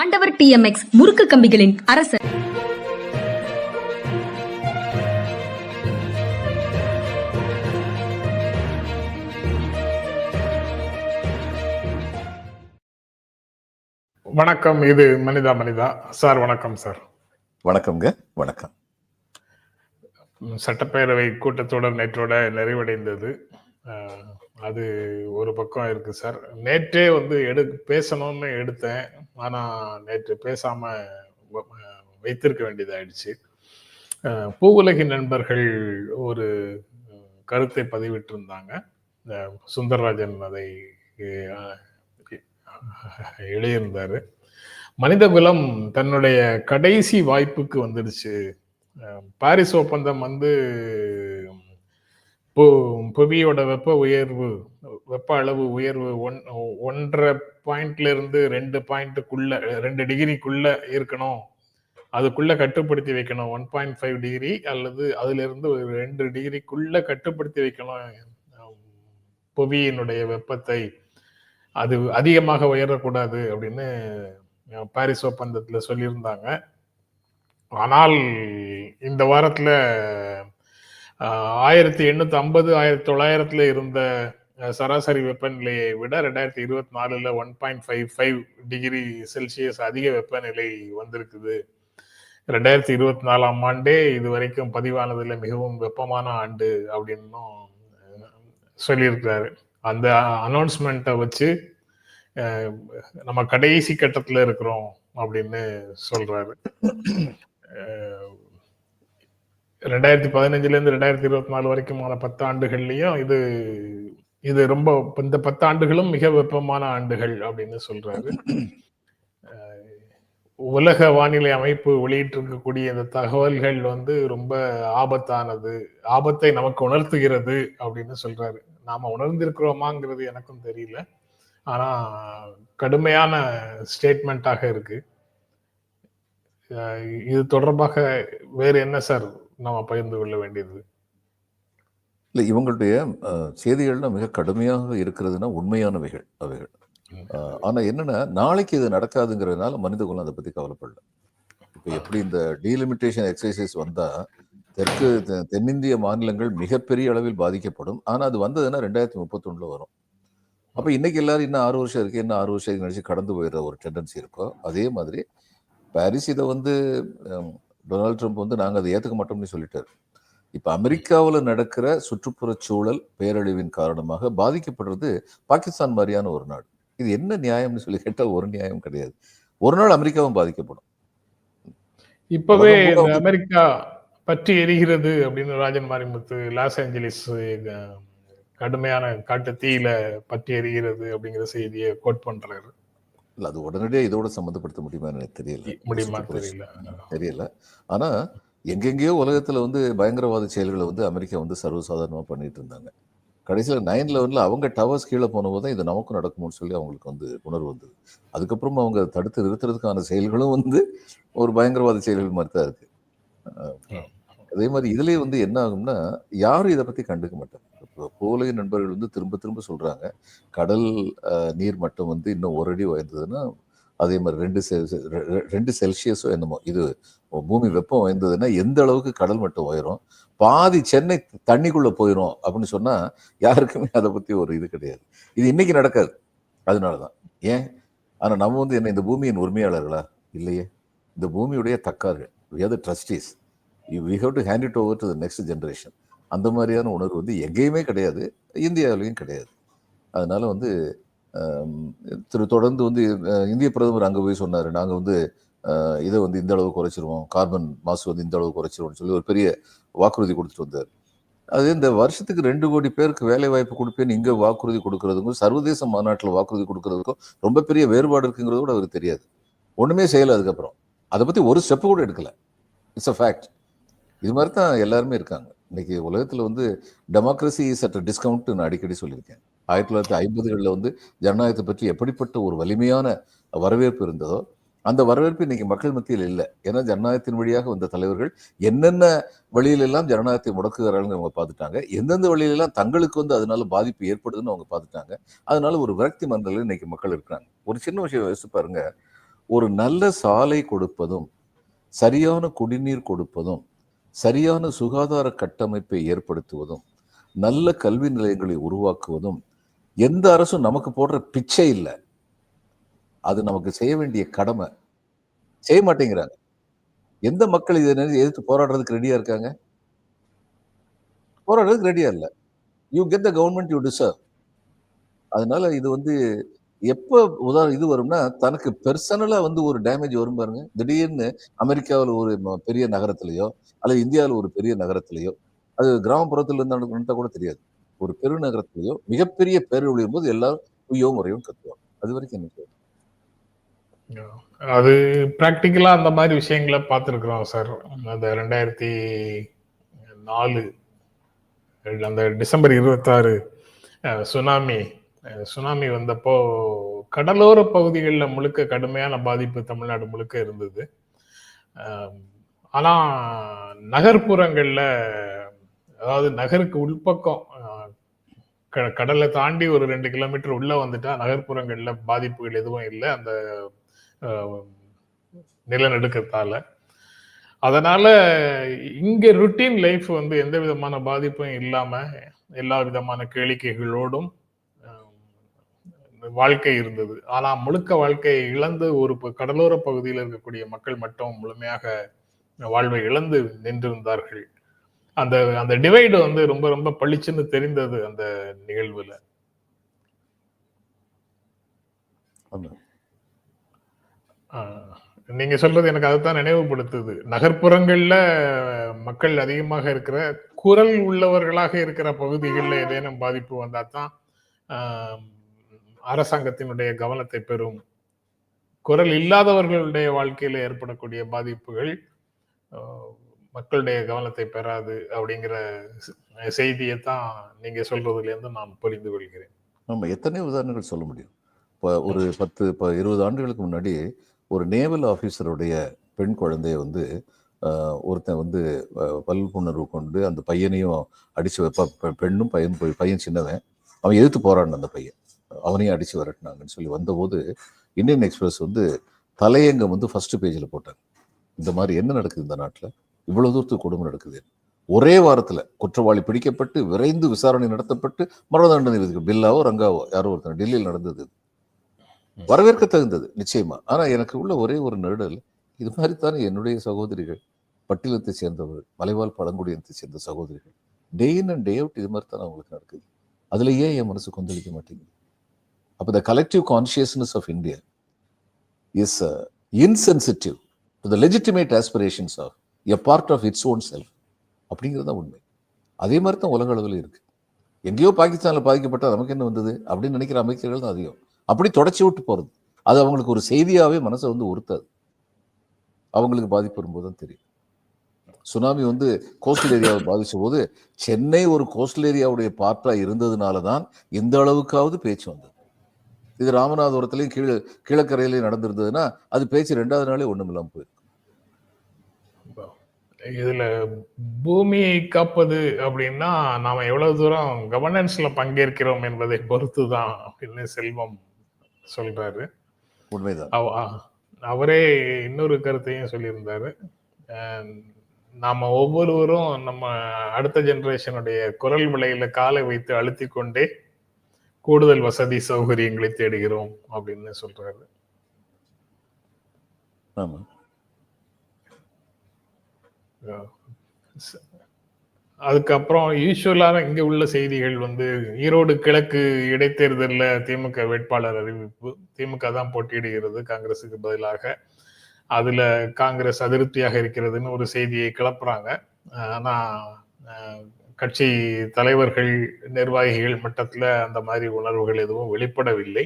ஆண்டவர் டிஎம்எக்ஸ் முறுக்கு கம்பிகளின் அரசர். வணக்கம் இது மனிதா மனிதா. சார் வணக்கம் சார். வணக்கம்ங்க வணக்கம். சட்டப்பேரவை கூட்டத்தொடர் நேற்றோட நிறைவடைந்தது. அது ஒரு பக்கம் இருக்கு சார். நேற்றே வந்து எடு பேசணும்னு எடுத்தேன். ஆனால் நேற்று பேசாம வ- வைத்திருக்க வேண்டியதாயிடுச்சு. பூவுலகி பூவுலகின் நண்பர்கள் ஒரு கருத்தை பதிவிட்டிருந்தாங்க. சுந்தரராஜன் அதை அஹ், எழுதியிருந்தாரு. மனிதகுலம் தன்னுடைய கடைசி வாய்ப்புக்கு வந்துடுச்சு. பாரிஸ் ஒப்பந்தம் வந்து இப்போ புவியோட வெப்ப உயர்வு வெப்ப அளவு உயர்வு ஒன் ஒன்றரை பாயிண்ட்ல இருந்து ரெண்டு பாயிண்ட்டுக்குள்ள ரெண்டு டிகிரிக்குள்ள இருக்கணும். அதுக்குள்ள கட்டுப்படுத்தி வைக்கணும். ஒன் பாயிண்ட் ஃபைவ் டிகிரி அல்லது அதுல இருந்து ஒரு ரெண்டு டிகிரிக்குள்ள கட்டுப்படுத்தி வைக்கணும். புவியினுடைய வெப்பத்தை. அது அதிகமாக உயரக்கூடாது அப்படின்னு பாரிஸ் ஒப்பந்தத்தில் சொல்லியிருந்தாங்க. ஆனால் இந்த வாரத்தில் ஆயிரத்தி எண்ணூத்தி ஐம்பது ஆயிரத்தி தொள்ளாயிரத்துல இருந்த சராசரி வெப்பநிலையை விட ரெண்டாயிரத்தி இருபத்தி நாலுல one point five five degree Celsius அதிக வெப்பநிலை வந்திருக்குது. ரெண்டாயிரத்தி இருபத்தி நாலாம் ஆண்டே இது வரைக்கும் பதிவானதுல மிகவும் வெப்பமான ஆண்டு அப்படின்னும் சொல்லியிருக்கிறாரு. அந்த அனௌன்ஸ்மெண்ட்டை வச்சு நம்ம கடைசி கட்டத்துல இருக்கிறோம் அப்படின்னு சொல்றாரு. ரெண்டாயிரத்தி பதினஞ்சுலேருந்து ரெண்டாயிரத்தி இருபத்தி நாலு வரைக்குமான பத்து ஆண்டுகள்லையும் இது இது ரொம்ப இந்த பத்து ஆண்டுகளும் மிக வெப்பமான ஆண்டுகள் அப்படின்னு சொல்றாரு. உலக வானிலை அமைப்பு வெளியிட்டிருக்கக்கூடிய இந்த தகவல்கள் வந்து ரொம்ப ஆபத்தானது ஆபத்தை நமக்கு உணர்த்துகிறது அப்படின்னு சொல்றாரு. நாம உணர்ந்திருக்கிறோமாங்கிறது எனக்கும் தெரியல. ஆனா கடுமையான ஸ்டேட்மெண்ட்டாக இருக்கு. இது தொடர்பாக வேறு என்ன சார் நாம பகிர்ந்து கொள்ள வேண்டியது. இல்லை இவங்களுடைய அஹ், செய்திகள்னா மிக கடுமையாக இருக்கிறதுனா உண்மையானவைகள் அவைகள். அஹ், ஆனா என்னன்னா நாளைக்கு இது நடக்காதுங்கிறதுனால மனிதகுலம் அதை பத்தி கவலைப்படல. இப்போ எப்படி இந்த டீலிமிட்டேஷன் எக்ஸசைசஸ் வந்தா தெற்கு தென்னிந்திய மாநிலங்கள் மிகப்பெரிய அளவில் பாதிக்கப்படும். ஆனா அது வந்ததுன்னா ரெண்டாயிரத்தி முப்பத்தொன்னுல வரும். அப்ப இன்னைக்கு எல்லாரும் இன்னும் ஆறு வருஷம் இருக்கு. இன்னும் ஆறு வருஷம் கழிச்சு கடந்து போயிடுற ஒரு டெண்டன்சி இருக்கோ அதே மாதிரி பாரிஸ் இதை வந்து டொனால்ட் ட்ரம்ப் வந்து நாங்க அதை ஏத்துக்க மாட்டோம்னு சொல்லிட்டாரு. இப்ப அமெரிக்காவுல நடக்கிற சுற்றுப்புறச் சூழல் பேரழிவின் காரணமாக பாதிக்கப்படுறது பாகிஸ்தான் மாதிரியான ஒரு நாடு. இது என்ன நியாயம்னு சொல்லி கேட்டா ஒரு நியாயம் கிடையாது. ஒரு நாள் அமெரிக்காவும் பாதிக்கப்படும். இப்பவே அமெரிக்கா பற்றி எரிகிறது அப்படின்னு ராஜன் மாரிமுத்து லாஸ் ஏஞ்சலிஸ் கடுமையான காட்டு தீயில பற்றி எரிகிறது அப்படிங்கிற செய்தியை கோட் பண்றாரு. இல்ல அது உடனடியாக இதோட சம்மந்தப்படுத்த முடியுமான்னு எனக்கு தெரியல. முடியுமா தெரியல. தெரியல. ஆனா எங்கெங்கேயோ உலகத்துல வந்து பயங்கரவாத செயல்களை வந்து அமெரிக்கா வந்து சர்வசாதாரணமா பண்ணிட்டு இருந்தாங்க. கடைசியில நைன் லெவன்ல அவங்க டவர்ஸ் கீழே போனபோது தான் இது நமக்கும் நடக்கும்னு சொல்லி அவங்களுக்கு வந்து உணர்வு வந்தது. அதுக்கப்புறம் அவங்க தடுத்து நிறுத்துறதுக்கான செயல்களும் வந்து ஒரு பயங்கரவாத செயல்கள் மாதிரி தான் இருக்கு. அஹ் அதே மாதிரி இதுலயே வந்து என்ன ஆகும்னா யாரும் இதை பத்தி கண்டுக்க மாட்டாங்க. இப்போ நண்பர்கள் வந்து திரும்ப திரும்ப சொல்றாங்க கடல் நீர் மட்டம் வந்து இன்னும் ஒரு அடி உயர்ந்ததுன்னா அதே மாதிரி ரெண்டு செல் ரெ- ரெ- ரெண்டு செல்சியஸோ என்னமோ இது பூமி வெப்பம் உயர்ந்ததுன்னா எந்த அளவுக்கு கடல் மட்டம் உயரும் பாதி சென்னை தண்ணிக்குள்ள போயிடும் அப்படின்னு சொன்னா யாருக்குமே அதை பத்தி ஒரு இது கிடையாது. இது இன்னைக்கு நடக்காது. அதனாலதான். ஏன்? ஆனா நம்ம வந்து என்ன இந்த பூமியின் உரிமையாளர்களா? இல்லையே. இந்த பூமியுடைய தக்கார்கள் we are the trustees we have to hand it over to the next generation அந்த மாதிரியான உணர்வு வந்து எங்கேயுமே கிடையாது. இந்தியாவிலையும் கிடையாது. அதனால் வந்து திரு தொடர்ந்து வந்து இந்திய பிரதமர் அங்கே போய் சொன்னார். நாங்கள் வந்து இதை வந்து இந்த அளவு குறைச்சிருவோம். கார்பன் மாசு வந்து இந்த அளவு குறைச்சிருவோம்னு சொல்லி ஒரு பெரிய வாக்குறுதி கொடுத்துட்டு வந்தார். அது இந்த வருஷத்துக்கு ரெண்டு கோடி பேருக்கு வேலை வாய்ப்பு கொடுப்பேன்னு இங்கே வாக்குறுதி கொடுக்கறதுக்கும் சர்வதேச மாநாட்டில் வாக்குறுதி கொடுக்கறதுக்கும் ரொம்ப பெரிய வேறுபாடு இருக்குங்கிறது கூட அவருக்கு தெரியாது. ஒன்றுமே செய்யலை அதுக்கப்புறம். அதை பற்றி ஒரு ஸ்டெப்பு கூட எடுக்கலை. இட்ஸ் அ ஃபேக்ட் இது மாதிரி தான் எல்லாருமே இருக்காங்க. இன்னைக்கு உலகத்தில் வந்து டெமோக்ரஸி இஸ் அட் டிஸ்கவுண்ட் நான் அடிக்கடி சொல்லியிருக்கேன். ஆயிரத்தி தொள்ளாயிரத்தி ஐம்பதுகளில் வந்து ஜனநாயகத்தை பற்றி எப்படிப்பட்ட ஒரு வலிமையான வரவேற்பு இருந்ததோ அந்த வரவேற்பு இன்னைக்கு மக்கள் மத்தியில் இல்லை. ஏன்னா ஜனநாயகத்தின் வழியாக வந்த தலைவர்கள் என்னென்ன வழியிலெல்லாம் ஜனநாயகத்தை முடக்குகிறார்கள் அவங்க பார்த்துட்டாங்க. எந்தெந்த வழியிலெல்லாம் தங்களுக்கு வந்து அதனால பாதிப்பு ஏற்படுதுன்னு அவங்க பார்த்துட்டாங்க. அதனால ஒரு விரக்தி மந்தல இன்னைக்கு மக்கள் இருக்கிறாங்க. ஒரு சின்ன விஷயம் யோசிச்சு பாருங்க. ஒரு நல்ல சாலை கொடுப்பதும் சரியான குடிநீர் கொடுப்பதும் சரியான சுகாதார கட்டமைப்பை ஏற்படுத்துவதும் நல்ல கல்வி நிலையங்களை உருவாக்குவதும் எந்த அரசும் நமக்கு போடுற பிச்சை இல்லை. அது நமக்கு செய்ய வேண்டிய கடமை. செய்ய மாட்டேங்கிறாங்க. எந்த மக்கள் இதை எதிர்த்து போராடுறதுக்கு ரெடியா இருக்காங்க? போராடுறதுக்கு ரெடியா இல்லை. You get the government you deserve அதனால இது வந்து எப்போ உதாரணம் இது வரும்னா தனக்கு பெர்சனலாக வந்து ஒரு டேமேஜ் வரும் பாருங்க. திடீர்னு அமெரிக்காவில் ஒரு பெரிய நகரத்திலேயோ அல்லது இந்தியாவில் ஒரு பெரிய நகரத்திலேயோ அது கிராமப்புறத்தில் இருந்து கூட தெரியாது. ஒரு பெருநகரத்திலேயோ மிகப்பெரிய பேரொழியும் போது எல்லாரும் உயோ முறையும் கத்துவோம் அது வரைக்கும் எனக்கு அது ப்ராக்டிக்கலா அந்த மாதிரி விஷயங்களை பார்த்துருக்குறோம் சார் அந்த ரெண்டாயிரத்தி நாலு அந்த டிசம்பர் இருபத்தாறு சுனாமி சுனாமி வந்தப்போ கடலோர பகுதிகளில் முழுக்க கடுமையான பாதிப்பு தமிழ்நாடு முழுக்க இருந்தது. ஆனால் நகர்ப்புறங்களில் அதாவது நகருக்கு உள்பக்கம் க- கடலை தாண்டி ஒரு ரெண்டு கிலோமீட்டர் உள்ள வந்துட்டா நகர்ப்புறங்களில் பாதிப்புகள் எதுவும் இல்லை. அந்த அஹ், நிலநடுக்கத்தால. அதனால இங்க ருட்டீன் லைஃப் வந்து எந்த விதமான பாதிப்பும் இல்லாம எல்லா விதமான கேளிக்கைகளோடும் வாழ்க்கை இருந்தது. ஆனா முழுக்க வாழ்க்கையை இழந்து ஒரு கடலோர பகுதியில் இருக்கக்கூடிய மக்கள் மட்டும் முழுமையாக வாழ்வை இழந்து நின்றிருந்தார்கள். அந்த அந்த டிவைடு வந்து ரொம்ப ரொம்ப பளிச்சுன்னு தெரிந்தது அந்த நிகழ்வுல. நீங்க சொல்றது எனக்கு அதுதான் நினைவுபடுத்துது. நகர்ப்புறங்கள்ல மக்கள் அதிகமாக இருக்கிற குரல் உள்ளவர்களாக இருக்கிற பகுதிகளில் ஏதேனும் பாதிப்பு வந்தா தான் ஆஹ் அரசாங்கத்தினுடைய கவனத்தை பெறும். குரல் இல்லாதவர்களுடைய வாழ்க்கையில ஏற்படக்கூடிய பாதிப்புகள் மக்களுடைய கவனத்தை பெறாது அப்படிங்கிற செய்தியை தான் நீங்க சொல்றதுலேருந்து நான் புரிந்து கொள்கிறேன். ஆமா எத்தனை உதாரணங்கள் சொல்ல முடியும். இப்போ ஒரு பத்து இப்போ இருபது ஆண்டுகளுக்கு முன்னாடி ஒரு நேவல் ஆஃபீஸருடைய பெண் குழந்தைய வந்து ஒருத்தன் வந்து ஆஹ், வல்புணர்வு கொண்டு அந்த பையனையும் அடித்து வைப்ப பெண்ணும் பையன் போய் பையன் சின்னவன் அவன் எதிர்த்து போராடின அந்த பையன். அவனையும் அடிச்சு விரட்டினாங்கன்னு சொல்லி வந்தபோது இந்தியன் எக்ஸ்பிரஸ் வந்து தலையங்கம் வந்து ஃபர்ஸ்ட் பேஜில் போட்டாங்க. இந்த மாதிரி என்ன நடக்குது இந்த நாட்டில்? இவ்வளவு தூரத்துக்கு கொடுமை நடக்குது. ஒரே வாரத்துல குற்றவாளி பிடிக்கப்பட்டு விரைந்து விசாரணை நடத்தப்பட்டு மரண தண்டனை விதிக்கும் பில்லாவோ ரங்காவோ யாரோ ஒருத்தர் டெல்லியில் நடந்தது. வரவேற்க தகுந்தது நிச்சயமா. ஆனால் எனக்கு உள்ள ஒரே ஒரு நெருடல் இது மாதிரி தானே என்னுடைய சகோதரிகள் பட்டியலத்தை சேர்ந்தவர்கள் மலைவாழ் பழங்குடியினத்தை சேர்ந்த சகோதரிகள் டே இன் அண்ட் டே அவுட் இது மாதிரி தானே அவங்களுக்கு நடக்குது. அதில் ஏன் என் மனசு கொந்தளிக்க மாட்டேங்குது? அப்போ the collective consciousness of India is insensitive to the legitimate aspirations of a part of its own self அப்படிங்கிறது தான் உண்மை. அதே மாதிரி தான் உலக அளவில் இருக்குது எங்கேயோ பாகிஸ்தானில் பாதிக்கப்பட்டால் நமக்கு என்ன வந்தது? அப்படின்னு நினைக்கிற அமைச்சர்கள் தான் அதிகம். அப்படி தொடச்சி விட்டு போகிறது அது அவங்களுக்கு ஒரு செய்தியாகவே மனசை வந்து உறுத்தாது. அவங்களுக்கு பாதிப்பு வரும்போது தான் தெரியும். சுனாமி வந்து கோஸ்டல் ஏரியாவை பாதித்த போது சென்னை ஒரு கோஸ்டல் ஏரியாவுடைய பார்ட்டாக இருந்ததுனால தான் இந்த அளவுக்காவது பேச்சு வந்தது. இது ராமநாதபுரத்துலயும் கீழே கீழக்கரையிலையும் நடந்திருந்ததுன்னா அது பேச்சு ரெண்டாவது நாளே ஒண்ணும் இல்லாம போயிருக்கு. இதுல பூமியை காப்பது அப்படின்னா நாம எவ்வளவு தூரம் கவர்னன்ஸ்ல பங்கேற்கிறோம் என்பதை பொறுத்து தான் அப்படின்னு செல்வம் சொல்றாரு. உண்மைதான். அவரே இன்னொரு கருத்தையும் சொல்லியிருந்தாரு. நாம ஒவ்வொருவரும் நம்ம அடுத்த ஜெனரேஷனுடைய குரல் விலையில காலை வைத்து அழுத்தி கொண்டே கூடுதல் வசதி சௌகரியங்களை தேடுகிறோம் அப்படின்னு சொல்றாரு. அதுக்கப்புறம் யூஸ்வலான இங்க உள்ள செய்திகள் வந்து ஈரோடு கிழக்கு இடைத்தேர்தல்ல திமுக வேட்பாளர் அறிவிப்பு திமுக தான் போட்டியிடுகிறது காங்கிரசுக்கு பதிலாக. அதுல காங்கிரஸ் அதிருப்தியாக இருக்கிறதுன்னு ஒரு செய்தியை கிளப்புறாங்க. ஆனா அஹ், கட்சி தலைவர்கள் நிர்வாகிகள் மட்டத்தில் அந்த மாதிரி உணர்வுகள் எதுவும் வெளிப்படவில்லை.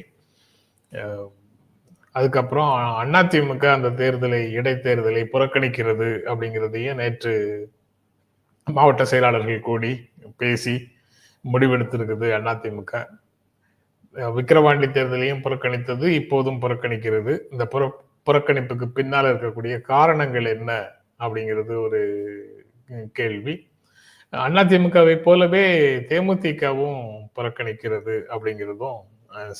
அதுக்கப்புறம் அதிமுக அந்த தேர்தலை இடைத்தேர்தலை புறக்கணிக்கிறது அப்படிங்கிறதையும் நேற்று மாவட்ட செயலாளர்கள் கூடி பேசி முடிவெடுத்திருக்குது அதிமுக. விக்கிரவாண்டி தேர்தலையும் புறக்கணித்தது இப்போதும் புறக்கணிக்கிறது. இந்த புற புறக்கணிப்புக்கு பின்னால் இருக்கக்கூடிய காரணங்கள் என்ன அப்படிங்கிறது ஒரு கேள்வி. அதிமுகவை போலவே தேமுதிகவும் புறக்கணிக்கிறது அப்படிங்கிறதும்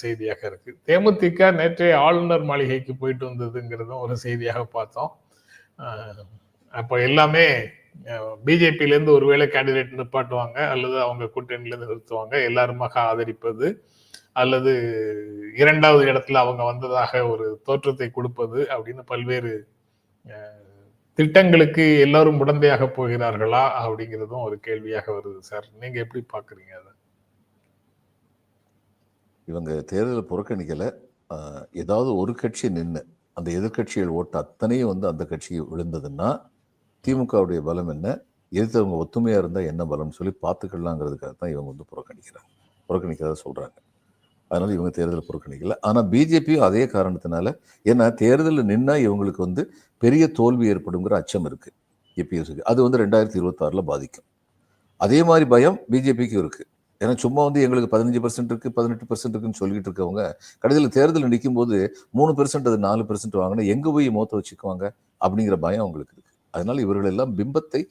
செய்தியாக இருக்கு. தேமுதிக நேற்றைய ஆளுநர் மாளிகைக்கு போயிட்டு வந்ததுங்கிறதும் ஒரு செய்தியாக பார்த்தோம். அப்போ எல்லாமே பிஜேபியிலேருந்து ஒருவேளை கேண்டிடேட் நிப்பாட்டுவாங்க அல்லது அவங்க கூட்டணியில இருந்து நிறுத்துவாங்க எல்லாருமாக ஆதரிப்பது அல்லது இரண்டாவது இடத்துல அவங்க வந்ததாக ஒரு தோற்றத்தை கொடுப்பது அப்படின்னு பல்வேறு திட்டங்களுக்கு எல்லாரும் உடந்தையாக போகிறார்களா அப்படிங்கிறதும் ஒரு கேள்வியாக வருது சார். நீங்க எப்படி பாக்குறீங்க அதை? இவங்க தேர்தலை புறக்கணிக்கல. ஏதாவது ஒரு கட்சி நின்று அந்த எதிர்க்கட்சிகள் ஓட்டு அத்தனையும் வந்து அந்த கட்சி விழுந்ததுன்னா திமுகவுடைய பலம் என்ன? எதிர்த்தவங்க ஒத்துமையா இருந்தா என்ன பலம்னு சொல்லி பார்த்துக்கலாங்கிறதுக்காக தான் இவங்க வந்து புறக்கணிக்கிறாங்க. புறக்கணிக்கிறதா சொல்றாங்க. அதனால் இவங்க தேர்தல் புறக்கணிக்கல. ஆனால் பிஜேபியும் அதே காரணத்தினால ஏன்னா தேர்தலில் நின்னால் இவங்களுக்கு வந்து பெரிய தோல்வி ஏற்படுங்கிற அச்சம் இருக்குது ஏபிஎஸ்க்கு அது வந்து ரெண்டாயிரத்தி இருபத்தாறில் பாதிக்கும். அதே மாதிரி பயம் பிஜேபிக்கும் இருக்குது ஏன்னா சும்மா வந்து எங்களுக்கு பதினஞ்சு பர்சன்ட் இருக்குது பதினெட்டு பர்சன்ட் இருக்குன்னு சொல்லிட்டு இருக்கவங்க கடைசியில் தேர்தலில் நிற்கும் போது மூணு பெர்சன்ட் அது நாலு பெர்சன்ட் வாங்கினா எங்கே போய் மோத்த வச்சுக்குவாங்க? அப்படிங்கிற பயம் அவங்களுக்கு இருக்குது அதனால் இவர்கள் எல்லாம் பிம்பத்தை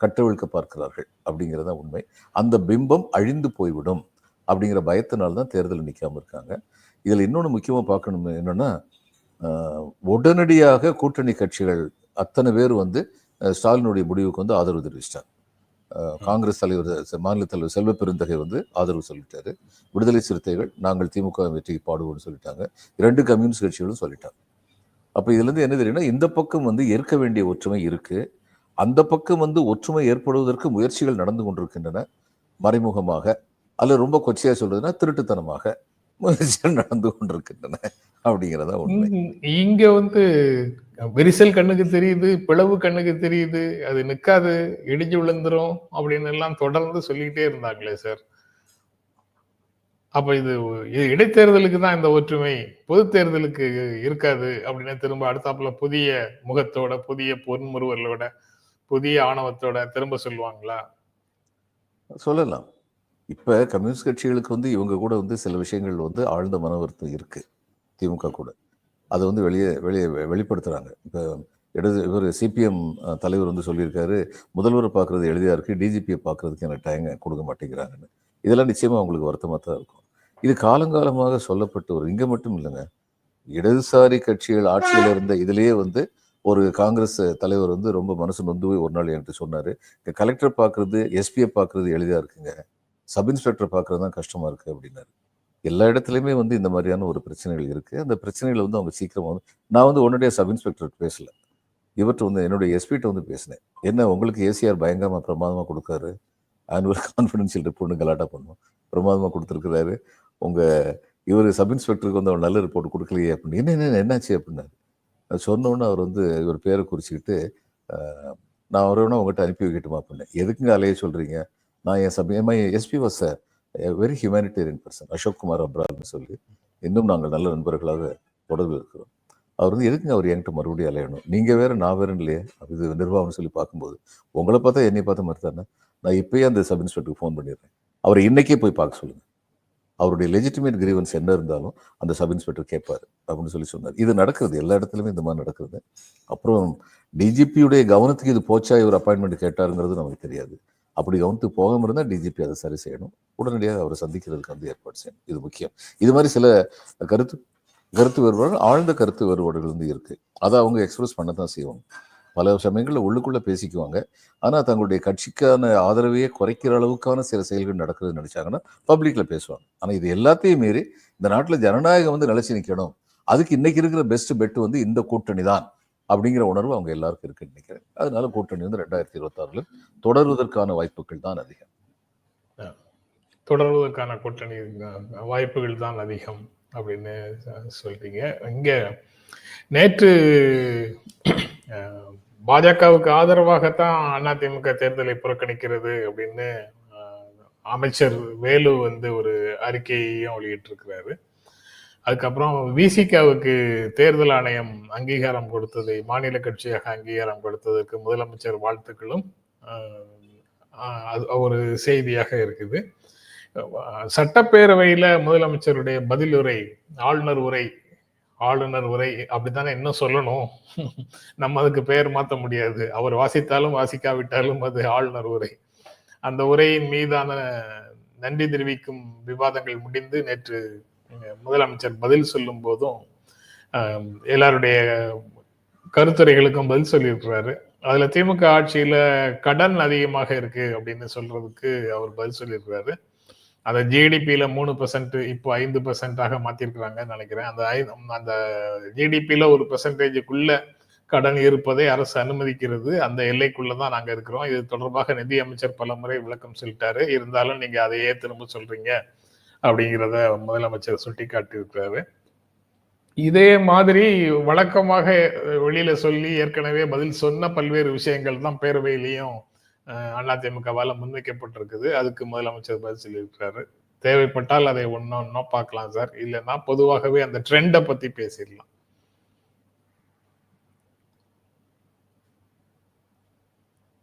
கட்டவிழ்க்க பார்க்கிறார்கள் அப்படிங்கிறதான் உண்மை. அந்த பிம்பம் அழிந்து போய்விடும். அப்படிங்கிற பயத்தினால தான் தேர்தலில் நிற்காம இருக்காங்க. இதில் இன்னொன்று முக்கியமாக பார்க்கணும் என்னன்னா உடனடியாக கூட்டணி கட்சிகள் அத்தனை பேர் வந்து ஸ்டாலினுடைய முடிவுக்கு வந்து ஆதரவு தெரிவிச்சிட்டாங்க. காங்கிரஸ் தலைவர் மாநில தலைவர் செல்வ பெருந்தகை வந்து ஆதரவு சொல்லிட்டாரு. விடுதலை சிறுத்தைகள் நாங்கள் திமுக வெற்றிக்கு பாடுவோம்னு சொல்லிட்டாங்க. இரண்டு கம்யூனிஸ்ட் கட்சிகளும் சொல்லிட்டாங்க. அப்ப இதுல இருந்து என்ன தெரியும்னா இந்த பக்கம் வந்து ஏற்க வேண்டிய ஒற்றுமை இருக்கு. அந்த பக்கம் வந்து ஒற்றுமை ஏற்படுவதற்கு முயற்சிகள் நடந்து கொண்டிருக்கின்றன. மறைமுகமாக அல்ல ரொம்ப கொச்சையா சொல்றதுன்னா திருட்டுத்தனமாக முயற்சிகள் நடந்து கொண்டிருக்கின்றன அப்படிங்கிறதா உண்மை. இங்க- வந்து விரிசல் கண்ணுக்கு தெரியுது பிளவு கண்ணுக்கு தெரியுது அது நிக்காது இடிஞ்சு விழுந்துரும் அப்படின்னு எல்லாம் தொடர்ந்து சொல்லிக்கிட்டே இருந்தாங்களே சார். அப்ப இது இது இடைத்தேர்தலுக்கு தான் இந்த ஒற்றுமை பொது தேர்தலுக்கு இருக்காது அப்படின்னு திரும்ப அடுத்தாப்புல புதிய முகத்தோட புதிய பொன்முறுவலோட புதிய ஆணவத்தோட திரும்ப சொல்லுவாங்களா? சொல்லலாம். இப்போ கம்யூனிஸ்ட் கட்சிகளுக்கு வந்து இவங்க கூட வந்து சில விஷயங்கள் வந்து ஆழ்ந்த மன வருத்தம் இருக்குது திமுக கூட. அதை வந்து வெளியே வெளியே வெளிப்படுத்துகிறாங்க இப்போ இடது இவர் சிபிஎம் தலைவர் வந்து சொல்லியிருக்காரு முதல்வரை பார்க்குறது எளிதாக இருக்குது டிஜிபியை பார்க்கறதுக்கு எனக்கு டைம் கொடுக்க மாட்டேங்கிறாங்கன்னு. இதெல்லாம் நிச்சயமாக அவங்களுக்கு வருத்தமாக தான் இருக்கும். இது காலங்காலமாக சொல்லப்பட்டு ஒரு இங்கே மட்டும் இல்லைங்க. இடதுசாரி கட்சிகள் ஆட்சியில் இருந்த இதுலேயே வந்து ஒரு காங்கிரஸ் தலைவர் வந்து ரொம்ப மனசு நொந்து போய் ஒரு நாள் என்கிட்ட சொன்னார் இந்த கலெக்டர் பார்க்குறது எஸ்பியை பார்க்கறது எளிதாக இருக்குங்க. சப் இன்ஸ்பெக்டர் பார்க்குறது தான் கஷ்டமாக இருக்குது அப்படின்னாரு. எல்லா இடத்துலையுமே வந்து இந்த மாதிரியான ஒரு பிரச்சனைகள் இருக்குது அந்த பிரச்சனைகளை வந்து அவங்க சீக்கிரமாக வந்து நான் வந்து உடனடியாக சப் இன்ஸ்பெக்டர் பேசல. இவர்கிட்ட வந்து என்னுடைய எஸ்பிட்ட வந்து பேசினேன். என்ன உங்களுக்கு ஏசிஆர் பயங்கரமாக பிரமாதமாக கொடுக்காரு? ஆனுவல் கான்ஃபிடென்ஷியல் ரிப்போர்ட்னு கலாட்டா பண்ணும் பிரமாதமாக கொடுத்துருக்கிறாரு. உங்கள் இவர் சப் இன்ஸ்பெக்டருக்கு வந்து அவர் நல்ல ரிப்போர்ட் கொடுக்கலையே அப்படின்னு. என்ன என்ன என்னாச்சு அப்படின்னாரு. அது அவர் வந்து இவர் பேரை குறிச்சிக்கிட்டு நான் அவரை உங்கள்கிட்ட அனுப்பி வைக்கட்டுமா? அப்படின்னு எதுக்குங்க அலைய சொல்கிறீங்க நான் என் sub SP was very humanitarian person Ashok Kumar அப்ரால்னு சொல்லி இன்னும் நாங்கள் நல்ல நண்பர்களாக தொடர்பு இருக்கிறோம். அவர் வந்து எதுக்குங்க அவர் என்கிட்ட மறுபடியும் அலையணும்? நீங்கள் வேறு நான் வேறு இல்லையே. இது நிர்வாகம்னு சொல்லி பார்க்கும்போது உங்களை பார்த்தா என்னை பார்த்த மாதிரி தானே? நான் இப்பயே அந்த சப் இன்ஸ்பெக்டருக்கு ஃபோன் பண்ணிடுறேன். அவரை இன்றைக்கே போய் பார்க்க சொல்லுங்கள் அவருடைய லெஜிட்டிமேட் கிரீவன்ஸ் என்ன இருந்தாலும் அந்த சப் இன்ஸ்பெக்டர் கேட்பார் அப்படின்னு சொல்லி சொன்னார். இது நடக்கிறது எல்லா இடத்துலையுமே இந்த மாதிரி நடக்கிறது. அப்புறம் டிஜிபியுடைய கவனத்துக்கு இது போச்சா இவர் அப்பாயின்மெண்ட் கேட்டாருங்கிறது நமக்கு தெரியாது. அப்படி கவனத்துக்கு போகாமல் இருந்தால் டிஜிபி அதை சரி செய்யணும். உடனடியாக அவரை சந்திக்கிறதுக்கு வந்து ஏற்பாடு செய்யணும். இது முக்கியம். இது மாதிரி சில கருத்து கருத்து வேறுபாடுகள் ஆழ்ந்த கருத்து வேறுபாடுகள் வந்து இருக்குது அதை அவங்க எக்ஸ்பிரஸ் பண்ண தான் செய்வாங்க. பல சமயங்களில் உள்ளுக்குள்ளே பேசிக்குவாங்க. ஆனால் தங்களுடைய கட்சிக்கான ஆதரவையே குறைக்கிற அளவுக்கான சில செயல்கள் நடக்குதுன்னு நினைச்சாங்கன்னா பப்ளிக்கில் பேசுவாங்க. ஆனால் இது எல்லாத்தையும் மீறி இந்த நாட்டில் ஜனநாயகம் வந்து நிலச்சி நிற்கணும் அதுக்கு இன்னைக்கு இருக்கிற பெஸ்ட் பெட் வந்து இந்த கூட்டணி தான் அப்படிங்கிற உணர்வு அவங்க எல்லாருக்கும் இருக்குன்னு நினைக்கிறேன். அதனால கூட்டணி வந்து ரெண்டாயிரத்தி இருபத்தாறுல தொடருவதற்கான வாய்ப்புகள் தான் அதிகம். தொடர்வதற்கான கூட்டணி வாய்ப்புகள் தான் அதிகம் அப்படின்னு சொல்றீங்க. இங்க நேற்று பாஜகவுக்கு ஆதரவாகத்தான் அதிமுக தேர்தலை புறக்கணிக்கிறது அப்படின்னு அமைச்சர் வேலு வந்து ஒரு அறிக்கையையும் வெளியிட்டிருக்கிறாரு. அதுக்கப்புறம் விசிகாவுக்கு தேர்தல் ஆணையம் அங்கீகாரம் கொடுத்ததை மாநில கட்சியாக அங்கீகாரம் கொடுத்ததற்கு முதலமைச்சர் வாழ்த்துக்களும் அது ஒரு செய்தியாக இருக்குது. சட்டப்பேரவையில் சட்டப்பேரவையில முதலமைச்சருடைய பதிலுரை ஆளுநர் உரை ஆளுநர் உரை அப்படித்தானே இன்னும் சொல்லணும்? நம்ம அதுக்கு பெயர் மாற்ற முடியாது. அவர் வாசித்தாலும் வாசிக்காவிட்டாலும் அது ஆளுநர் உரை. அந்த உரையின் மீதான நன்றி தெரிவிக்கும் விவாதங்கள் முடிந்து நேற்று முதலமைச்சர் பதில் சொல்லும் போதும் எல்லாருடைய கருத்துரைகளுக்கும் பதில் சொல்லியிருக்கிறாரு. அதுல திமுக ஆட்சியில கடன் அதிகமாக இருக்கு அப்படின்னு சொல்றதுக்கு அவர் பதில் சொல்லியிருக்கிறாரு. அந்த ஜிடிபியில மூணு பர்சன்ட் இப்போ ஐந்து பர்சன்டாக மாத்திருக்கிறாங்கன்னு நினைக்கிறேன். அந்த அந்த ஜிடிபியில ஒரு பெர்சன்டேஜுக்குள்ள கடன் இருப்பதை அரசு அனுமதிக்கிறது. அந்த எல்லைக்குள்ள தான் நாங்க இருக்கிறோம். இது தொடர்பாக நிதி அமைச்சர் பல முறை விளக்கம் சொல்லிட்டாரு. இருந்தாலும் நீங்க அதையே திரும்ப சொல்றீங்க. அப்படிங்கிறத முதலமைச்சர் சுட்டி காட்டியிருக்கிறாரு. இதே மாதிரி வழக்கமாக வெளியில சொல்லி ஏற்கனவே பதில் சொன்ன பல்வேறு விஷயங்கள் தான் பேரவையிலையும் அதிமுகவால முன்வைக்கப்பட்டிருக்குது. அதுக்கு முதலமைச்சர் பதில் சொல்லியிருக்கிறாரு. தேவைப்பட்டால் அதை ஒன்னொன்னோ பார்க்கலாம் சார். இல்லைன்னா பொதுவாகவே அந்த ட்ரெண்டை பத்தி பேசிடலாம்.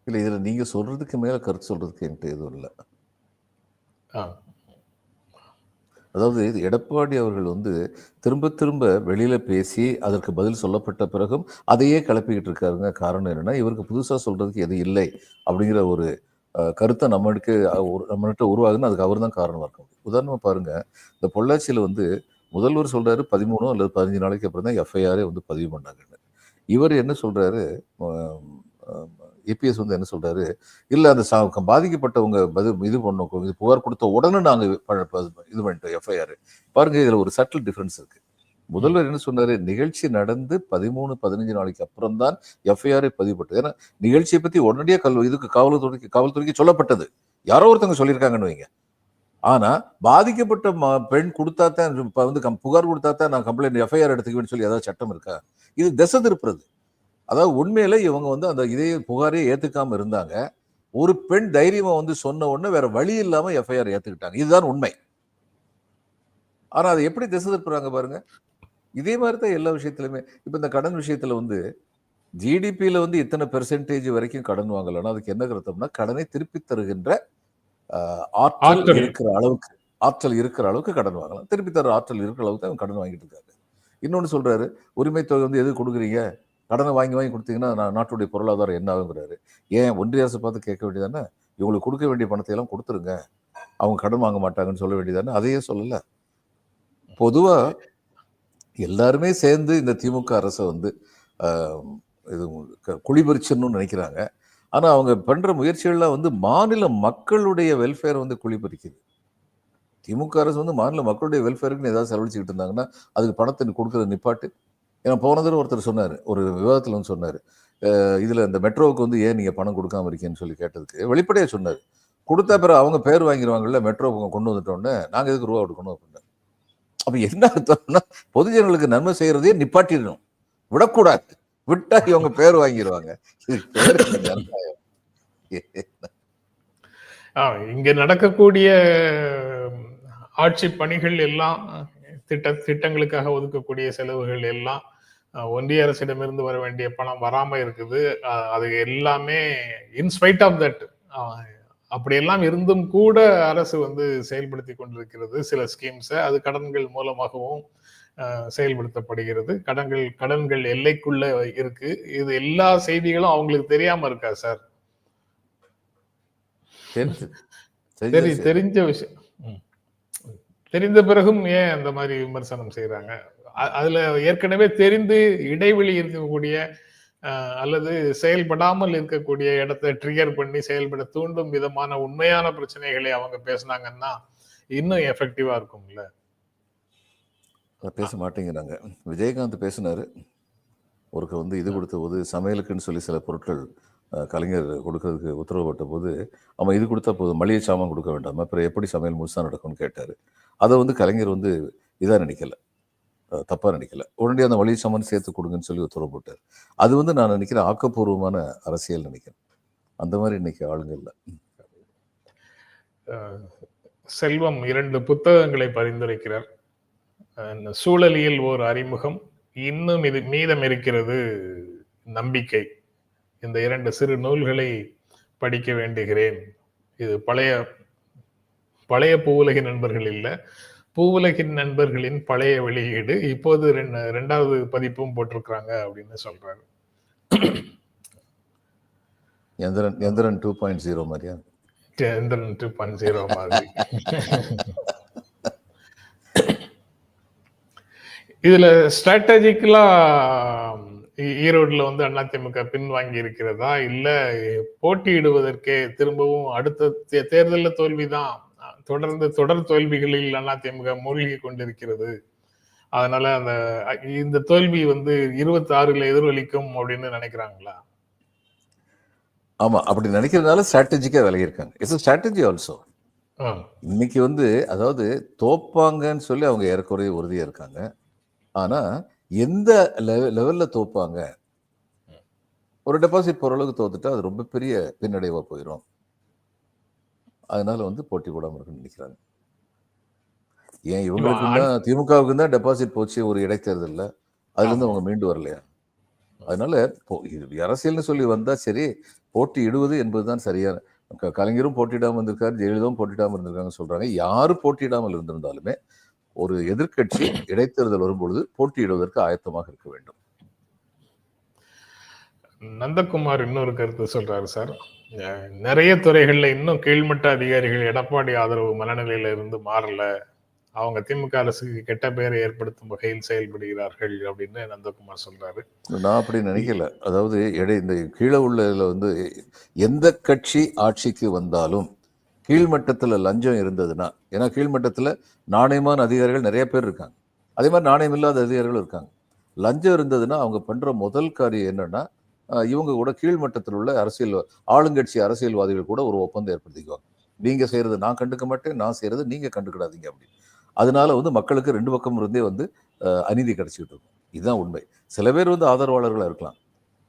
இல்லை இதில் நீங்கள் சொல்கிறதுக்கு மேலே கருத்து சொல்கிறதுக்கு என்கிட்ட எதுவும் இல்லை. ஆ, அதாவது இது எடப்பாடி அவர்கள் வந்து திரும்ப திரும்ப வெளியில் பேசி அதற்கு பதில் சொல்லப்பட்ட பிறகும் அதையே கிளப்பிக்கிட்டு இருக்காருங்க. காரணம் என்னென்னா இவருக்கு புதுசாக சொல்கிறதுக்கு எது இல்லை அப்படிங்கிற ஒரு கருத்தை நம்மளுக்கு நம்மகிட்ட உருவாகுதுன்னு அதுக்கு அவர் தான் காரணமாக இருக்கும் உதாரணமாக பாருங்கள் இந்த பொள்ளாச்சியில் வந்து முதல்வர் சொல்கிறாரு பதிமூணு அல்லது பதினஞ்சு நாளைக்கு அப்புறம் தான் எஃப்ஐஆரே வந்து பதிவு பண்ணாங்கன்னு. இவர் என்ன சொல்கிறாரு ஏபிஎஸ் வந்து என்ன சொல்றாரு? இல்ல அந்த பாதிக்கப்பட்டவங்க பதில் இது பண்ணோம் இது புகார் கொடுத்த உடனே நாங்க ப- ப- இது பண்ணிட்டோம் எஃப்ஐஆர். பாருங்க இதுல ஒரு சட்டில் டிஃபரன்ஸ் இருக்கு. முதல்வர் என்ன சொன்னாரு? நிகழ்ச்சி நடந்து பதிமூணு பதினஞ்சு நாளைக்கு அப்புறம் தான் எஃப்ஐஆர் பதிவுப்பட்டது ஏன்னா நிகழ்ச்சியை பத்தி உடனடியாக கல் இதுக்கு காவல்துறைக்கு காவல்துறைக்கு சொல்லப்பட்டது. யாரோ ஒருத்தவங்க சொல்லியிருக்காங்கன்னு வைங்க. ஆனா பாதிக்கப்பட்ட பெண் கொடுத்தா தான் வந்து புகார் கொடுத்தா தான் நான் கம்ப்ளைண்ட் எஃப்ஐஆர் எடுத்துக்குவேன்னு சொல்லி ஏதாவது சட்டம் இருக்கா? இது திசை திருப்புறது. அதாவது உண்மையில இவங்க வந்து அந்த இதே புகாரே ஏத்துக்காம இருந்தாங்க. ஒரு பெண் தைரியமா வந்து சொன்ன உடனே வேற வழி இல்லாம எஃப்ஐஆர் ஏத்துக்கிட்டாங்க. இதுதான் உண்மை. ஆனா அதை எப்படி திசை திருப்புறாங்க பாருங்க. இதே மாதிரி தான் எல்லா விஷயத்திலுமே. இப்ப இந்த கடன் விஷயத்துல வந்து ஜிடிபியில வந்து இத்தனை பெர்சன்டேஜ் வரைக்கும் கடன் வாங்கலைன்னா அதுக்கு என்ன கருத்தம்னா கடனை திருப்பி தருகின்ற ஆற்றல். இருக்கிற அளவுக்கு ஆற்றல் இருக்கிற அளவுக்கு கடன் வாங்கலாம். திருப்பி தர ஆற்றல் இருக்கிற அளவுக்கு அவங்க கடன் வாங்கிட்டு இருக்காங்க. இன்னொன்னு சொல்றாரு உரிமை தொகை வந்து எது கொடுக்குறீங்க? கடனை வாங்கி வாங்கி கொடுத்தீங்கன்னா நான் நாட்டுடைய பொருளாதாரம் என்ன ஆகுங்கிறாரு. ஏன் ஒன்றிய அரசு பார்த்து கேட்க வேண்டியதானே இவங்களுக்கு கொடுக்க வேண்டிய பணத்தை எல்லாம் கொடுத்துருங்க. அவங்க கடன் வாங்க மாட்டாங்கன்னு சொல்ல வேண்டியதானே அதையே சொல்லலை. பொதுவாக எல்லாருமே சேர்ந்து இந்த திமுக அரசை வந்து இது க- குழிபறிச்சிடணும்னு நினைக்கிறாங்க. ஆனால் அவங்க பண்ணுற முயற்சிகள்லாம் வந்து மாநில மக்களுடைய வெல்ஃபேர் வந்து குழிபறிக்குது திமுக அரசு வந்து மாநில மக்களுடைய வெல்ஃபேருக்குன்னு ஏதாவது செலவழிச்சுக்கிட்டு இருந்தாங்கன்னா அதுக்கு பணத்தை கொடுக்குற நிப்பாட்டு. ஏன்னா போன தடவை ஒருத்தர் சொன்னார் ஒரு விவாதத்தில் வந்து சொன்னார் இதில் இந்த மெட்ரோவுக்கு வந்து ஏன் நீங்கள் பணம் கொடுக்காம இருக்கீங்கன்னு சொல்லி கேட்டதுக்கு வெளிப்படையாக சொன்னார். கொடுத்தா பிறகு அவங்க பேர் வாங்கிடுவாங்கல்ல மெட்ரோ கொண்டு வந்துட்டோன்னே நாங்கள் எதுக்கு ரூபா கொடுக்கணும்? அப்படின்னா அப்போ என்ன அர்த்தம்னா பொதுஜனங்களுக்கு நன்மை செய்யறதையே நிப்பாட்டிடணும். விடக்கூடாது. விட்டா இவங்க பேர் வாங்கிடுவாங்க இங்க நடக்கக்கூடிய ஆட்சி பணிகள் எல்லாம் திட்ட திட்டங்களுக்காக ஒதுக்கக்கூடிய செலவுகள் எல்லாம் ஒன்றிய அரசிடமிருந்து வர வேண்டிய பணம் வராம இருக்குது. அது எல்லாமே இன்ஸ்பைட் ஆஃப் தட் அப்படியெல்லாம் இருந்தும் கூட அரசு வந்து செயல்படுத்தி கொண்டிருக்கிறது சில ஸ்கீம்ஸை அது கடன்கள் மூலமாகவும் செயல்படுத்தப்படுகிறது. கடன்கள் கடன்கள் எல்லைக்குள்ள இருக்கு. இது எல்லா செய்திகளும் அவங்களுக்கு தெரியாம இருக்கா சார்? தெரிஞ்சு விஷயம். தெரிந்த பிறகும் ஏன் அந்த மாதிரி விமர்சனம் செய்யறாங்க அதுல ஏற்கனவே தெரிந்து இடைவெளி இருக்கக்கூடிய அல்லது செயல்படாமல் இருக்கக்கூடிய இடத்தை ட்ரிகர் பண்ணி செயல்பட தூண்டும் விதமான உண்மையான பிரச்சனைகளை அவங்க பேசுனாங்கன்னா இன்னும் எஃபெக்டிவா இருக்கும்ல? பேச மாட்டேங்கிறாங்க விஜயகாந்த் பேசினாரு. ஒருக்க வந்து இது கொடுத்த போது சமையலுக்குன்னு சொல்லி சில பொருட்கள் கலைஞர் கொடுக்கறதுக்கு உத்தரவுப்பட்ட போது அவன் இது கொடுத்தா போதும் மளிகை சாமான் கொடுக்க வேண்டாம் அப்புறம் எப்படி சமையல் முழுசாக நடக்கும்னு கேட்டார். அதை வந்து கலைஞர் வந்து இதாக நினைக்கல. தப்பாக நினைக்கல. உடனடியாக அந்த மளிகை சாமான் சேர்த்து கொடுங்கன்னு சொல்லி உத்தரவு போட்டார். அது வந்து நான் நினைக்கிறேன் ஆக்கப்பூர்வமான அரசியல் நினைக்கிறேன். அந்த மாதிரி இன்னைக்கு ஆளுங்க இல்லை செல்வம் இரண்டு புத்தகங்களை பரிந்துரைக்கிறார். சூழலியல் ஓர் அறிமுகம். இன்னும் இது மீதம் இருக்கிறது நம்பிக்கை. இந்த இரண்டு சிறு நூல்களை படிக்க வேண்டுகிறேன். இது பழைய பழைய பூவுலகின் நண்பர்கள் இல்ல பூவுலகின் நண்பர்களின் பழைய வெளியீடு. இப்போது ரெண்டு- ரெண்டாவது பதிப்பும் போட்டிருக்கிறாங்க அப்படின்னு சொல்றாரு. Enthiran Enthiran two point zero மாதிரியா? டூ பாயிண்ட் ஜீரோ மாதிரி. இதுல ஸ்ட்ராட்டஜிக்கலா ஈரோடுல வந்து அதிமுக பின்வாங்கி இருக்கிறதா இல்ல போட்டியிடுவதற்கே திரும்பவும் அடுத்த தேர்தல்ல தோல்விதான். தொடர்ந்து தொடர் தோல்விகளில் அதிமுக மூழ்கி கொண்டிருக்கிறது. அதனால அந்த இந்த தோல்வி வந்து இருபத்தி ஆறுல எதிரொலிக்கும் அப்படின்னு நினைக்கிறாங்களா? ஆமா அப்படி நினைக்கிறதுனால ஸ்ட்ராட்டஜிக்கா விலகியிருக்காங்க. இட்ஸ் ஸ்ட்ராட்டஜி ஆல்சோ இன்னைக்கு வந்து அதாவது தோப்பாங்கன்னு சொல்லி அவங்க ஏறக்குறைய உறுதியா இருக்காங்க. ஆனா எந்த லெவ- லெவல்ல தோப்பாங்க? ஒரு டெபாசிட் போற அளவுக்கு தோத்துட்டா அது ரொம்ப பெரிய பின்னடைவா போயிடும் அதனால வந்து போட்டி போடாம இருக்குன்னு நினைக்கிறாங்க. ஏன் இவங்களுக்கு தான் திமுகவுக்கு தான் டெபாசிட் போச்சு ஒரு இடைத்தேர்தல்ல? அதுல இருந்து அவங்க மீண்டு வரலையா? அதனால இது அரசியல்னு சொல்லி வந்தா சரி போட்டி இடுவது என்பதுதான் சரியான கலைஞரும் போட்டியிடாம இருந்திருக்காரு ஜெயலலிதாவும் போட்டியிடாம இருந்திருக்காங்க சொல்றாங்க. யாரு போட்டியிடாமல் இருந்திருந்தாலுமே ஒரு எதிர்க்கட்சி இடைத்தேர்தல் வரும்பொழுது போட்டியிடுவதற்கு ஆயத்தமாக இருக்க வேண்டும். நந்தகுமார் இன்னொரு கருத்து சொல்றாரு சார். நிறைய துறைகள்ல இன்னும் கீழ்மட்ட அதிகாரிகள் எடப்பாடி ஆதரவு மனநிலையில இருந்து மாறல. அவங்க திமுக அரசுக்கு கெட்ட பெயரை ஏற்படுத்தும் வகையில் செயல்படுகிறார்கள் அப்படின்னு நந்தகுமார் சொல்றாரு. நான் அப்படி நினைக்கல. அதாவது எடை இந்த கீழே உள்ளதுல வந்து எந்த கட்சி ஆட்சிக்கு வந்தாலும் கீழ்மட்டத்தில் லஞ்சம் இருந்ததுன்னா ஏன்னா கீழ்மட்டத்தில் நாணயமான அதிகாரிகள் நிறைய பேர் இருக்காங்க. அதே மாதிரி நாணயம் இல்லாத அதிகாரிகளும் இருக்காங்க. லஞ்சம் இருந்ததுன்னா அவங்க பண்ணுற முதல் காரியம் என்னென்னா இவங்க கூட கீழ்மட்டத்தில் உள்ள அரசியல் ஆளுங்கட்சி அரசியல்வாதிகள் கூட ஒரு ஒப்பந்தம் ஏற்படுத்திக்குவாங்க. நீங்கள் செய்கிறது நான் கண்டுக்க மாட்டேன் நான் செய்கிறது நீங்கள் கண்டுக்கிடாதீங்க அப்படின்னு. அதனால வந்து மக்களுக்கு ரெண்டு பக்கம் இருந்தே வந்து அநீதி கிடச்சிக்கிட்டு இருக்கும். இதுதான் உண்மை. சில பேர் வந்து ஆதரவாளர்களாக இருக்கலாம்.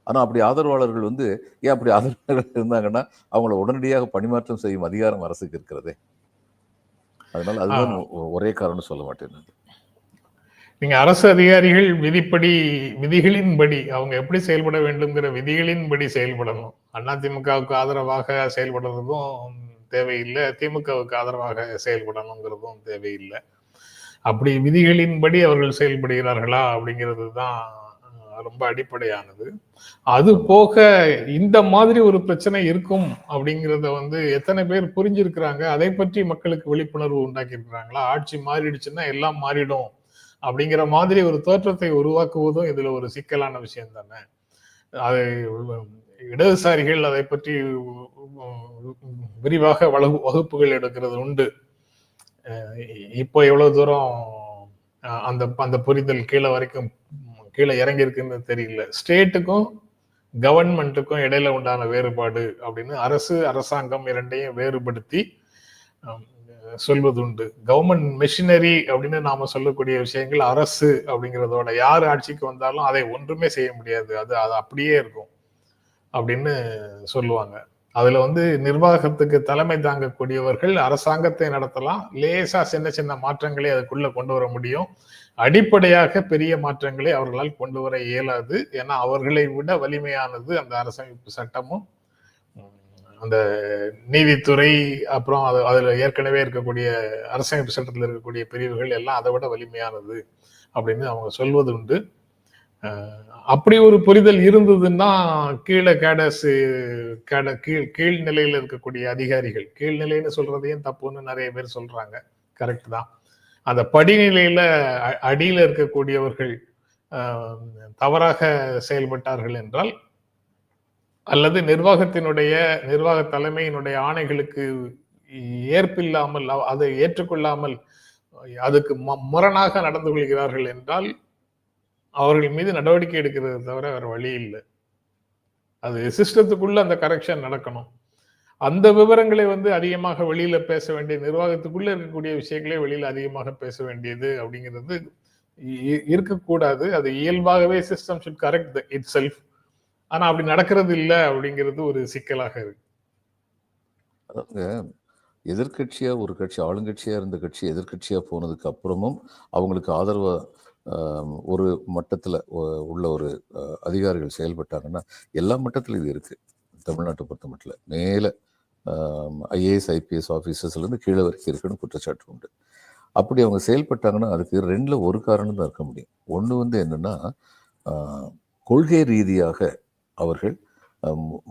ஆனா அப்படி ஆதரவாளர்கள் வந்து ஏன் அப்படி ஆதரவாளர்கள் இருந்தாங்கன்னா அவங்கள உடனடியாக பணிமாற்றம் செய்யும் அதிகாரம் அரசுக்கு இருக்கிறதே. அதனால அதுதான் ஒரே காரணம் சொல்ல மாட்டேன். நீங்க அரசு அதிகாரிகள் விதிப்படி விதிகளின்படி அவங்க எப்படி செயல்பட வேண்டும்ங்கிற விதிகளின்படி செயல்படணும். அதிமுகவுக்கு ஆதரவாக செயல்படுறதும் தேவையில்லை திமுகவுக்கு ஆதரவாக செயல்படணுங்கிறதும் தேவையில்லை. அப்படி விதிகளின்படி அவர்கள் செயல்படுகிறார்களா அப்படிங்கிறது தான் ரொம்ப அடிப்படையானது. அது போக இந்த மாதிரி ஒரு பிரச்சனை இருக்கும் அப்படிங்கிறத வந்து எத்தனை பேர் புரிஞ்சிருக்கிறாங்க? அதை பற்றி மக்களுக்கு விழிப்புணர்வு உண்டாக்கி இருக்கிறாங்களா ஆட்சி மாறிடுச்சுன்னா எல்லாம் மாறிடும் அப்படிங்கிற மாதிரி ஒரு தோற்றத்தை உருவாக்குவதும் இதுல ஒரு சிக்கலான விஷயம் தானே. அது இடதுசாரிகள் அதை பற்றி விரிவாக வளகு- வகுப்புகள் எடுக்கிறது உண்டு. இப்போ எவ்வளவு தூரம் அந்த அந்த புரிதல் கீழே வரைக்கும் கீழே இறங்கி இருக்குன்னு தெரியல. ஸ்டேட்டுக்கும் கவர்மெண்ட்டுக்கும் இடையில உண்டான வேறுபாடு அப்படின்னு அரசு அரசாங்கம் இரண்டையும் வேறுபடுத்தி சொல்வதுண்டு. சொல்வது உண்டு கவர்மெண்ட் மிஷினரி அப்படின்னு நாம சொல்லக்கூடிய விஷயங்கள் அரசு அப்படிங்கிறதோட யார் ஆட்சிக்கு வந்தாலும் அதை ஒன்றுமே செய்ய முடியாது. அது அது அப்படியே இருக்கும் அப்படின்னு சொல்லுவாங்க. அதுல வந்து நிர்வாகத்துக்கு தலைமை தாங்கக்கூடியவர்கள் அரசாங்கத்தை நடத்தலாம். லேசா சின்ன சின்ன மாற்றங்களை அதுக்குள்ள கொண்டு வர முடியும். அடிப்படையாக பெரிய மாற்றங்களை அவர்களால் கொண்டு வர இயலாது. ஏன்னா அவர்களை விட வலிமையானது அந்த அரசமைப்பு சட்டமும். அந்த நீதித்துறை அப்புறம் அது அதுல ஏற்கனவே இருக்கக்கூடிய அரசமைப்பு சட்டத்தில் இருக்கக்கூடிய பிரிவுகள் எல்லாம் அதை விட வலிமையானது அப்படின்னு அவங்க சொல்வது உண்டு அப்படி ஒரு புரிதல் இருந்ததுன்னா கீழே கேடஸ் கேட கீழ் கீழ் நிலையில இருக்கக்கூடிய அதிகாரிகள் கீழ்நிலைன்னு சொல்றதையும் தப்புன்னு நிறைய பேர் சொல்றாங்க. கரெக்ட் தான். அந்த படிநிலையில அ- அடியில இருக்கக்கூடியவர்கள் தவறாக செயல்பட்டார்கள் என்றால் அல்லது நிர்வாகத்தினுடைய நிர்வாக தலைமையினுடைய ஆணைகளுக்கு ஏற்பில்லாமல் அதை ஏற்றுக்கொள்ளாமல் அதுக்கு ம- முரணாக நடந்து கொள்கிறார்கள் என்றால் அவர்கள் மீது நடவடிக்கை எடுக்கிறது தவிர வேற வழி இல்லை. அது சிஸ்டத்துக்குள்ள அந்த கரெக்ஷன் நடக்கணும். அந்த விவரங்களை வந்து அதிகமாக வெளியில பேச வேண்டிய நிர்வாகத்துக்குள்ள இருக்கக்கூடிய விஷயங்களே வெளியில அதிகமாக பேச வேண்டியது அப்படிங்கிறது இருக்கக்கூடாது. அது இயல்பாகவே system should correct itself ஆனா அப்படி நடக்கிறது இல்லை அப்படிங்கிறது ஒரு சிக்கலாக இருக்கு. அதாவது எதிர்க்கட்சியா ஒரு கட்சி ஆளுங்கட்சியா இருந்த கட்சி எதிர்கட்சியா போனதுக்கு அப்புறமும் அவங்களுக்கு ஆதரவா ஒரு மட்டத்தில் உள்ள ஒரு அதிகாரிகள் செயல்பட்டாங்கன்னா எல்லா மட்டத்திலும் இது இருக்குது தமிழ்நாட்டை பொறுத்த மட்டும் மேலே ஐஏஎஸ் ஐபிஎஸ் ஆஃபீஸர்ஸ்லேருந்து கீழே வரைக்கும் இருக்குன்னு குற்றச்சாட்டு உண்டு. அப்படி அவங்க செயல்பட்டாங்கன்னா அதுக்கு ரெண்டில் ஒரு காரணம் தான் இருக்க முடியும். ஒன்று வந்து என்னென்னா கொள்கை ரீதியாக அவர்கள்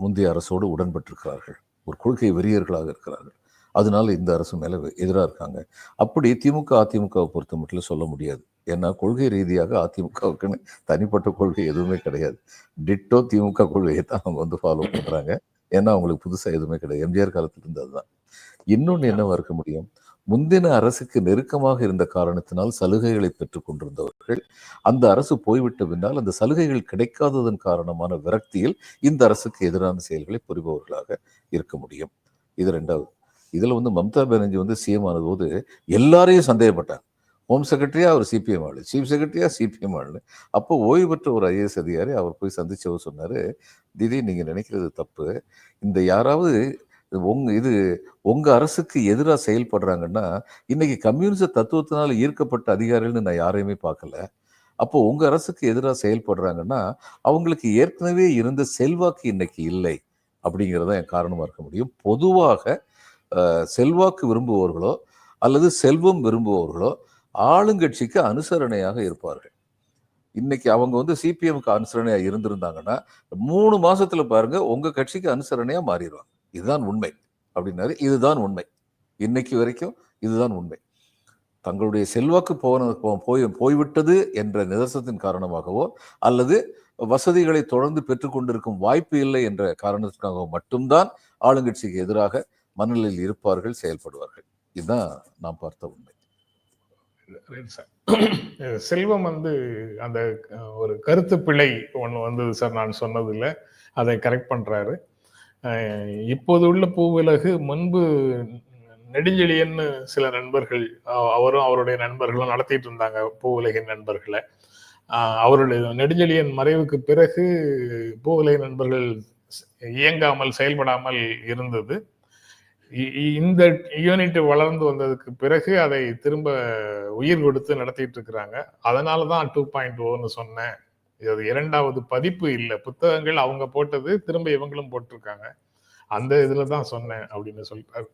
முந்தைய அரசோடு உடன்பட்டிருக்கிறார்கள். ஒரு கொள்கை வெறியர்களாக இருக்கிறார்கள். அதனால இந்த அரசு மேலே எதிராக இருக்காங்க. அப்படி திமுக அதிமுகவை பொறுத்த மட்டும் சொல்ல முடியாது. ஏன்னா கொள்கை ரீதியாக அதிமுகவுக்குன்னு தனிப்பட்ட கொள்கை எதுவுமே கிடையாது. டிட்டோ திமுக கொள்கையை தான் அவங்க வந்து ஃபாலோ பண்றாங்க. ஏன்னா அவங்களுக்கு புதுசாக எதுவுமே கிடையாது. எம்ஜிஆர் காலத்துல இருந்து அதுதான். இன்னொன்னு என்னவா இருக்க முடியும்? முந்தின அரசுக்கு நெருக்கமாக இருந்த காரணத்தினால் சலுகைகளை பெற்றுக் கொண்டிருந்தவர்கள் அந்த அரசு போய்விட்ட பின்னால் அந்த சலுகைகள் கிடைக்காததன் காரணமான விரக்தியில் இந்த அரசுக்கு எதிரான செயல்களை புரிபவர்களாக இருக்க முடியும். இது ரெண்டாவது. இதில் வந்து மம்தா பானர்ஜி வந்து சிஎம் ஆனது போது எல்லாரையும் சந்தேகப்பட்டாங்க. ஹோம் செக்ரட்டரியாக அவர் சிபிஎம் ஆளு சீஃப் செக்ரட்டரியாக சிபிஎம் ஆளு. அப்போ ஓய்வு பெற்ற ஒரு ஐஏஎஸ் அதிகாரி அவர் போய் சந்திச்சவர் சொன்னார் திடீர் நீங்கள் நினைக்கிறது தப்பு. இந்த யாராவது உங்க இது உங்கள் அரசுக்கு எதிராக செயல்படுறாங்கன்னா இன்னைக்கு கம்யூனிச தத்துவத்தினால் ஈர்க்கப்பட்ட அதிகாரிகள்னு நான் யாரையுமே பார்க்கல. அப்போ உங்கள் அரசுக்கு எதிராக செயல்படுறாங்கன்னா அவங்களுக்கு ஏற்கனவே இருந்த செல்வாக்கு இன்னைக்கு இல்லை. அப்படிங்கிறத என் காரணமாக இருக்க முடியும். பொதுவாக செல்வாக்கு விரும்புபவர்களோ அல்லது செல்வம் விரும்புபவர்களோ ஆளுங்கட்சிக்கு அனுசரணையாக இருப்பார்கள். இன்னைக்கு அவங்க வந்து சிபிஎம்க்கு அனுசரணையா இருந்திருந்தாங்கன்னா மூணு மாசத்துல பாருங்க உங்க கட்சிக்கு அனுசரணையா மாறிடுவாங்க. இதுதான் உண்மை. அப்படின்னாரு. இதுதான் உண்மை. இன்னைக்கு வரைக்கும் இதுதான் உண்மை. தங்களுடைய செல்வாக்கு போன போய் போய்விட்டது என்ற நிதர்சனத்தின் காரணமாகவோ அல்லது வசதிகளை தொடர்ந்து பெற்றுக்கொண்டிருக்கும் வாய்ப்பு இல்லை என்ற காரணத்திற்காக மட்டும்தான் ஆளுங்கட்சிக்கு எதிராக மனநிலையில் இருப்பார்கள் செயல்படுவார்கள். இதுதான் நாம் பார்த்த உண்மை. செல்வம் வந்து அந்த ஒரு கருத்து பிழை ஒன்று வந்தது சார். நான் சொன்னதில்ல. அதை கரெக்ட் பண்ணுறாரு இப்போது உள்ள பூவிலகு முன்பு நெடுஞ்செழியன்னு சில நண்பர்கள் அவரும் அவருடைய நண்பர்களும் நடத்திட்டு இருந்தாங்க பூவுலகின் நண்பர்களை. அவருடைய நெடுஞ்செழியன் மறைவுக்கு பிறகு பூவுலக நண்பர்கள் இயங்காமல் செயல்படாமல் இருந்தது. இந்த யூனிட் வளர்ந்து வந்ததுக்கு பிறகு அதை திரும்ப உயிர் கொடுத்து நடத்திட்டு இருக்கிறாங்க. அதனால தான் டூ பாயிண்ட் ஓன்னு சொன்னேன். இது இரண்டாவது பதிப்பு இல்லை. புத்தகங்கள் அவங்க போட்டது திரும்ப இவங்களும் போட்டிருக்காங்க. அந்த இதுல தான் சொன்னேன் அப்படின்னு சொல்லிட்டாரு.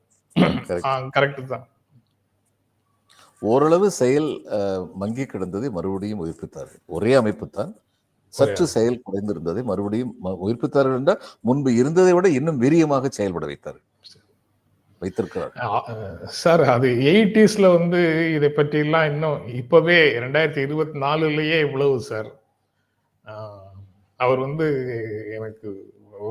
கரெக்ட் தான். ஓரளவு செயல் மங்கி கிடந்ததை மறுபடியும் உயிர்ப்பித்தார்கள். ஒரே அமைப்பு தான். சற்று செயல் குறைந்திருந்ததை மறுபடியும் உயிர்ப்பித்தார்கள் என்றால் முன்பு இருந்ததை விட இன்னும் வீரியமாக செயல்பட வைத்தார்கள். வைத்திருக்கிறார். சார் அது எயிட்டிஸ்ல வந்து இதை பற்றிலாம் இன்னும் இப்பவே ரெண்டாயிரத்தி இருபத்தி நாலுலயே இவ்வளவு சார். அவர் வந்து எனக்கு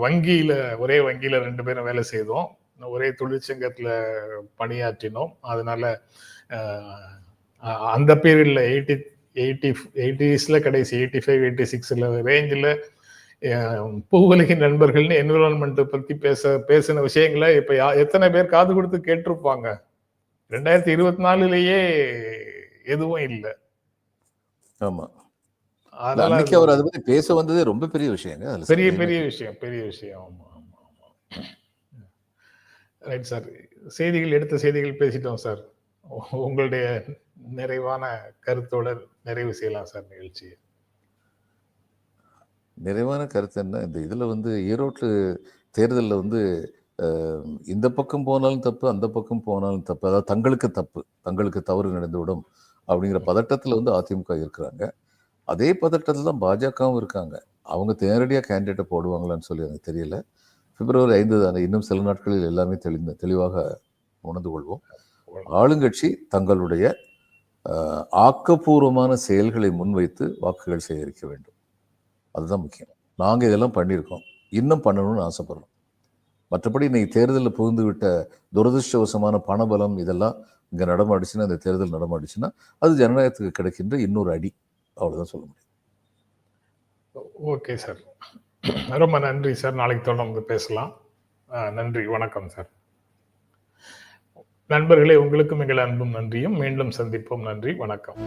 வங்கியில ஒரே வங்கியில ரெண்டு பேரும் வேலை செய்தோம். ஒரே தொழிற்சங்கத்துல பணியாற்றினோம். அதனால அந்த பீரியட்ல எயிட்டி எயிட்டி எயிட்டிஸ்ல கடைசி எயிட்டி ஃபைவ் எயிட்டி சிக்ஸ்ல ரேஞ்சில் பூவுலகின் நண்பர்கள்னு என்விரான்மெண்ட் பத்தி பேச பேசின விஷயங்களை இப்ப யா- எத்தனை பேர் காது கொடுத்து கேட்டிருப்பாங்க? ரெண்டாயிரத்தி இருபத்தி நாலுலயே எதுவும் இல்லை. ஆமா. அதனால அன்னைக்கு அவர் அதை பத்தி பேச வந்ததே ரொம்ப பெரிய அதுல பெரிய பெரிய விஷயம் பெரிய விஷயம். ஆமா ஆமா ஆமா. ரைட் சார் செய்திகள் எடுத்த செய்திகள் பேசிட்டோம் சார் உங்களுடைய நிறைவான கருத்தோட நிறைவு செய்யலாம் சார் நிகழ்ச்சியை. நிறைவான கருத்து என்ன? இந்த இதுல வந்து ஈரோட்டு தேர்தலில் வந்து இந்த பக்கம் போனாலும் தப்பு அந்த பக்கம் போனாலும் தப்பு. அதாவது தங்களுக்கு தப்பு தங்களுக்கு தவறு நடந்துவிடும் அப்படிங்கிற பதட்டத்துல வந்து அதிமுக இருக்கிறாங்க. அதே பதட்டத்தில் தான் பாஜகவும் இருக்காங்க. அவங்க நேரடியாக கேண்டிடேட்டை போடுவாங்களான்னு சொல்லி எனக்கு தெரியல. பிப்ரவரி ஐந்து தானே இன்னும் சில நாட்களில் எல்லாமே தெளிந்த தெளிவாக உணர்ந்து கொள்வோம். ஆளுங்கட்சி தங்களுடைய ஆக்கப்பூர்வமான செயல்களை முன்வைத்து வாக்குகள் சேகரிக்க வேண்டும். அதுதான் முக்கியம். நாங்கள் இதெல்லாம் பண்ணியிருக்கோம். இன்னும் பண்ணணும்னு ஆசைப்படுறோம். மற்றபடி இன்னைக்கு தேர்தலில் புகுந்து விட்ட துரதிருஷ்டவசமான பணபலம் இதெல்லாம் இங்கே நடமாடிச்சுன்னா இந்த தேர்தல் நடமாடிச்சுன்னா அது ஜனநாயகத்துக்கு கிடைக்கின்ற இன்னொரு அடி. அவ்வளோதான் சொல்ல முடியும். Okay sir. ரொம்ப நன்றி சார். நாளைக்கு தொடர்ந்து பேசலாம். நன்றி. வணக்கம் சார். நண்பர்களே உங்களுக்கும் எங்கள் அன்பும் நன்றியும். மீண்டும் சந்திப்போம். நன்றி. வணக்கம்.